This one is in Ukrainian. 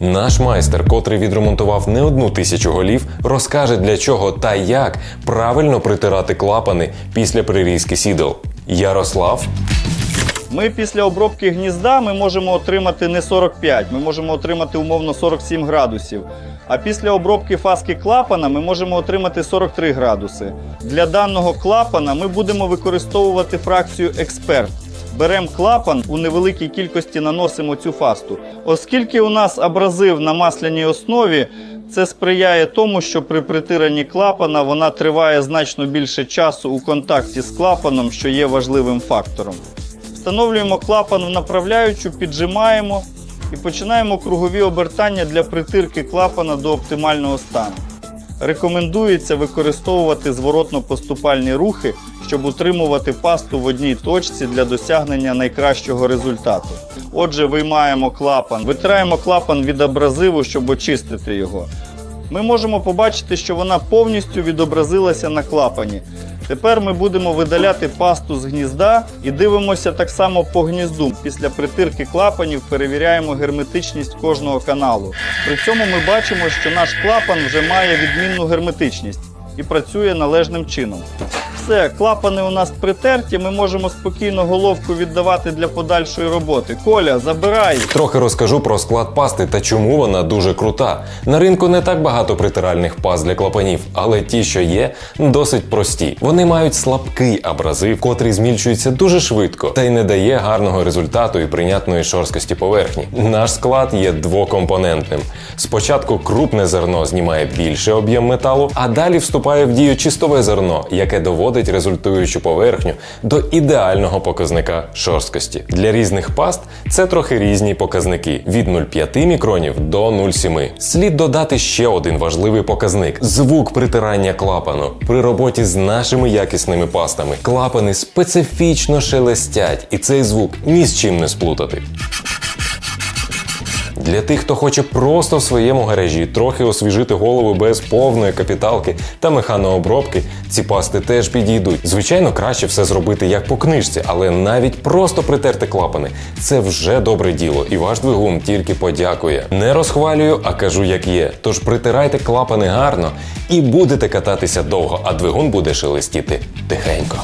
Наш майстер, котрий відремонтував не одну тисячу голів, розкаже для чого та як правильно притирати клапани після прирізки сідел. Ярослав Ми після обробки гнізда ми можемо отримати не 45, ми можемо отримати умовно 47 градусів. А після обробки фаски клапана ми можемо отримати 43 градуси. Для даного клапана ми будемо використовувати фракцію експерт. Беремо клапан, у невеликій кількості наносимо цю фасту. Оскільки у нас абразив на масляній основі, це сприяє тому, що при притиранні клапана вона триває значно більше часу у контакті з клапаном, що є важливим фактором. Встановлюємо клапан в направляючу, піджимаємо і починаємо кругові обертання для притирки клапана до оптимального стану. Рекомендується використовувати зворотно-поступальні рухи, щоб утримувати пасту в одній точці для досягнення найкращого результату. Отже, виймаємо клапан, витираємо клапан від абразиву, щоб очистити його. Ми можемо побачити, що вона повністю відобразилася на клапані. Тепер ми будемо видаляти пасту з гнізда і дивимося так само по гнізду. Після притирки клапанів перевіряємо герметичність кожного каналу. При цьому ми бачимо, що наш клапан вже має відмінну герметичність і працює належним чином. Все, клапани у нас притерті, ми можемо спокійно головку віддавати для подальшої роботи. Коля, забирай! трохи розкажу про склад пасти та чому вона дуже крута. На ринку не так багато притиральних паст для клапанів, але ті, що є, досить прості. Вони мають слабкий абразив, котрий змільчується дуже швидко та й не дає гарного результату і прийнятної шорсткості поверхні. Наш склад є двокомпонентним. Спочатку крупне зерно знімає більший об'єм металу, а далі вступає в дію чистове зерно, яке доводить результуючу поверхню до ідеального показника шорсткості. Для різних паст це трохи різні показники від 0,5 мікронів до 0,7. Слід додати ще один важливий показник звук притирання клапану. При роботі з нашими якісними пастами клапани специфічно шелестять, і цей звук ні з чим не сплутати. Для тих, хто хоче просто в своєму гаражі трохи освіжити голову без повної капіталки та механообробки, ці пасти теж підійдуть. Звичайно, краще все зробити як по книжці, але навіть просто притерти клапани це вже добре діло, і ваш двигун тільки подякує. Не розхвалюю, а кажу, як є. Тож притирайте клапани гарно і будете кататися довго, а двигун буде шелестіти тихенько.